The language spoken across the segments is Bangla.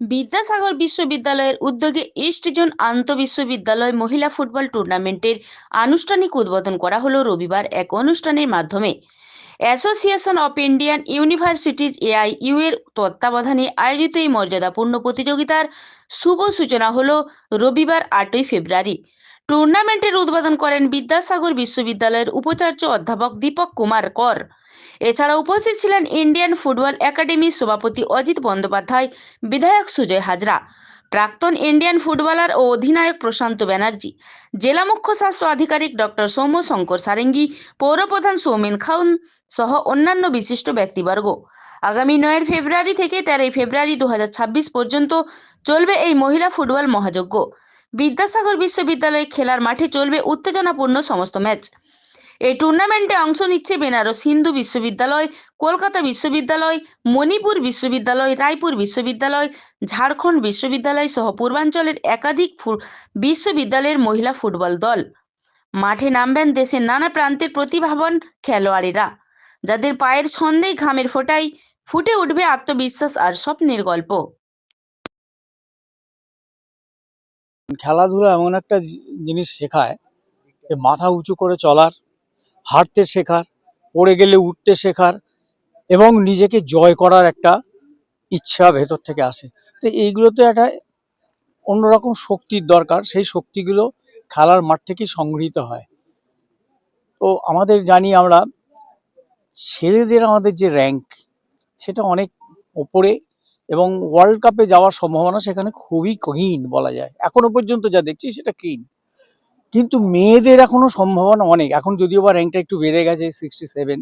বিদ্যাসাগর বিশ্ববিদ্যালয়ের উদ্যোগে ইস্ট জোন আন্তঃবিশ্ববিদ্যালয় মহিলা ফুটবল টুর্নামেন্টের আনুষ্ঠানিক উদ্বোধন করা হলো রবিবার এক অনুষ্ঠানের মাধ্যমে। Association of Indian universities AIU এর তত্ত্বাবধানে আয়োজিত এই মর্যাদাপূর্ণ প্রতিযোগিতার শুভ সূচনা হল রবিবার আটই ফেব্রুয়ারি। টুর্নামেন্টের উদ্বোধন করেন বিদ্যাসাগর বিশ্ববিদ্যালয়ের উপাচার্য অধ্যাপক দীপক কুমার কর। এছাড়া উপস্থিত ছিলেন ইন্ডিয়ান ফুটবল একাডেমির সভাপতি অজিত বন্দ্যোপাধ্যায়, বিধায়ক সুজয় হাজরা, প্রাক্তন ইন্ডিয়ান ফুটবলার ও অধিনায়ক প্রশান্ত ব্যানার্জি, জেলা মুখ্য স্বাস্থ্য আধিকারিক ডক্টর সৌম্য শঙ্কর সারেঙ্গি পৌরপ্রধান সৌমেন খাউন সহ অন্যান্য বিশিষ্ট ব্যক্তিবর্গ। আগামী নয় ফেব্রুয়ারি থেকে তেরোই ফেব্রুয়ারি দু হাজার ছাব্বিশ পর্যন্ত চলবে এই মহিলা ফুটবল মহাযজ্ঞ। বিদ্যাসাগর বিশ্ববিদ্যালয়ে খেলার মাঠে চলবে উত্তেজনাপূর্ণ সমস্ত ম্যাচ। এই টুর্নামেন্টে অংশ নিচ্ছে বেনারস হিন্দু বিশ্ববিদ্যালয়, কলকাতা বিশ্ববিদ্যালয়, মণিপুর বিশ্ববিদ্যালয়, রায়পুর বিশ্ববিদ্যালয়, ঝাড়খণ্ড বিশ্ববিদ্যালয় সহ পূর্বাঞ্চলের একাধিক বিশ্ববিদ্যালয়ের মহিলা ফুটবল দল। মাঠে নামবেন দেশের নানা প্রান্তের প্রতিভাবান খেলোয়াড়েরা, যাদের পায়ের ছন্দেই ঘামের ফোঁটায় ফুটে উঠবে আত্মবিশ্বাস আর স্বপ্নের গল্প। খেলাধুলা এমন একটা জিনিস শেখায় মাথা উঁচু করে চলার হাঁটতে শেখার, পড়ে গেলে উঠতে শেখার এবং নিজেকে জয় করার একটা ইচ্ছা ভেতর থেকে আসে। তো এইগুলোতে একটা অন্যরকম শক্তির দরকার। সেই শক্তিগুলো খেলার মাঠ থেকেই সংগৃহীত হয়। তো আমাদের জানি আমরা, ছেলেদের আমাদের যে র্যাঙ্ক সেটা অনেক ওপরে এবং ওয়ার্ল্ড কাপে যাওয়ার সম্ভাবনা সেখানে খুবই ক্ষীণ বলা যায়। এখনও পর্যন্ত যা দেখছি সেটা ক্ষীণ। কিন্তু মেয়েদের এখনও সম্ভাবনা অনেক। এখন যদিও বা র্যাঙ্কটা একটু বেড়ে গেছে সিক্সটি সেভেন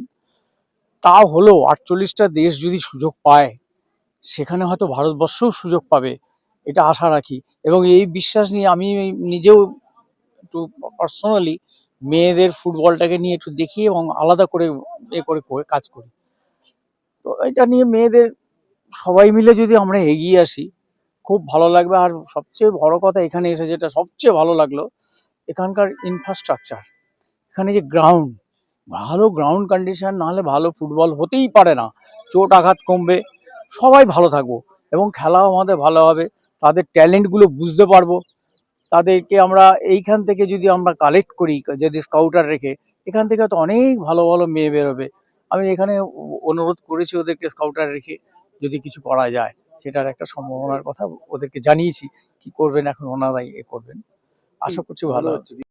তা হলেও আটচল্লিশটা দেশ যদি সুযোগ পায়, সেখানে হয়তো ভারতবর্ষও সুযোগ পাবে, এটা আশা রাখি। এবং এই বিশ্বাস নিয়ে আমি নিজেও একটু পার্সোনালি মেয়েদের ফুটবলটাকে নিয়ে একটু দেখি এবং আলাদা করে এ করে করে কাজ করি। তো এটা নিয়ে মেয়েদের সবাই মিলে যদি আমরা এগিয়ে আসি, খুব ভালো লাগবে। আর সবচেয়ে বড় কথা এখানে এসে যেটা সবচেয়ে ভালো লাগল এখানকার ইনফ্রাস্ট্রাকচার এখানে যে গ্রাউন্ড ভালো গ্রাউন্ড কন্ডিশন নাহলে ভালো ফুটবল হতেই পারে না। চোট আঘাত কমবে, সবাই ভালো থাকব এবং খেলাও আমাদের ভালো হবে, তাদের ট্যালেন্টগুলো বুঝতে পারব। তাদেরকে আমরা এইখান থেকে যদি আমরা কালেক্ট করি, যদি স্কাউটার রেখে, এখান থেকে তো অনেক ভালো ভালো মেয়ে বেরোবে। আমি এখানে অনুরোধ করেছি ওদেরকে স্কাউটার রেখে, যদি কিছু করা যায়, সেটার একটা সম্ভাবনার কথা ওদেরকে জানিয়েছি, কি করবেন এখন ওনারাই এ করবেন। আশা করছি ভালো হচ্ছে